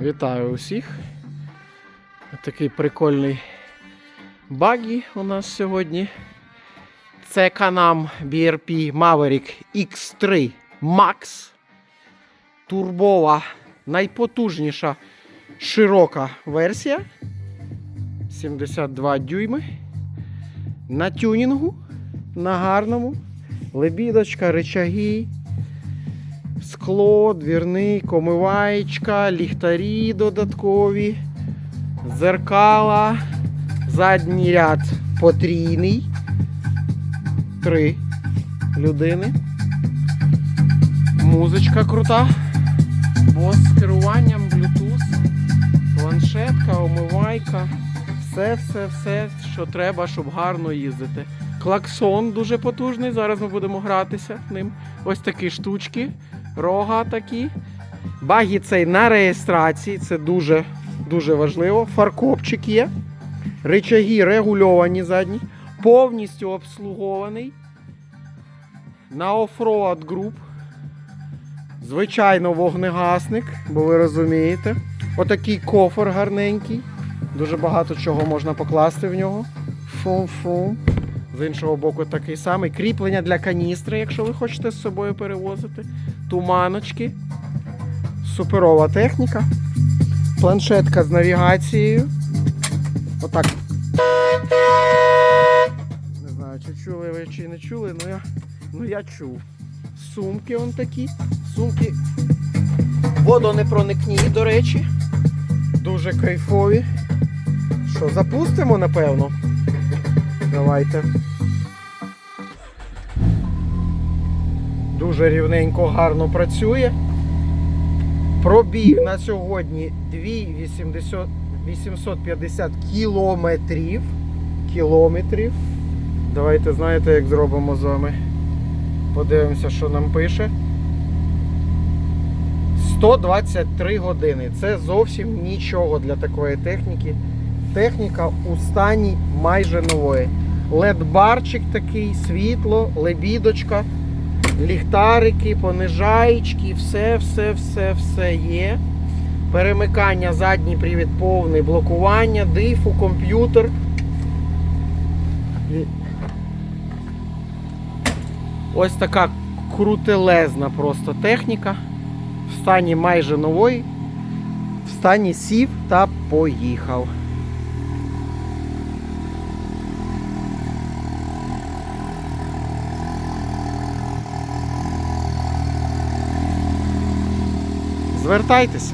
Вітаю усіх. Такий прикольний багі у нас сьогодні. Це Canam BRP Maverick X3 Max. Турбова, найпотужніша широка версія. 72 дюйми. На тюнінгу, на гарному. Лебідочка, речаги, скло, двірний, комиваєчка, ліхтарі додаткові, зеркала, задній ряд потрійний. Три людини. Музичка крута. Бос з керуванням, Bluetooth, планшетка, омивайка. Все, все, все, що треба, щоб гарно їздити. Клаксон дуже потужний. Зараз ми будемо гратися ним. Ось такі штучки, рога такі. Багі цей на реєстрації, це дуже, дуже важливо. Фаркопчик є. Ричаги регульовані задні. Повністю обслугований. На оффроад груп. Звичайно, вогнегасник, бо ви розумієте. Отакий кофр гарненький. Дуже багато чого можна покласти в нього. Фум-фум. З іншого боку, такий самий. Кріплення для каністри, якщо ви хочете з собою перевозити. Туманочки. Суперова техніка. Планшетка з навігацією. Отак. Не знаю, чи чули ви, чи не чули, але я, ну я чув. Сумки он такі. Сумки водонепроникні, до речі. Дуже кайфові. Що, запустимо, напевно? Давайте. Дуже рівненько, гарно працює. Пробіг на сьогодні 2 850 кілометрів. Кілометрів. Давайте знаєте, як зробимо з вами. Подивимося, що нам пише. 123 години. Це зовсім нічого для такої техніки. Техніка у стані майже нової. LED-барчик такий, світло, лебідочка, ліхтарики, понижаєчки, все, все, все, все є. Перемикання, задній привід повний, блокування, дифу, комп'ютер. Ось така крутелезна просто техніка. В стані майже нової. В стані сів та поїхав. Звертайтеся.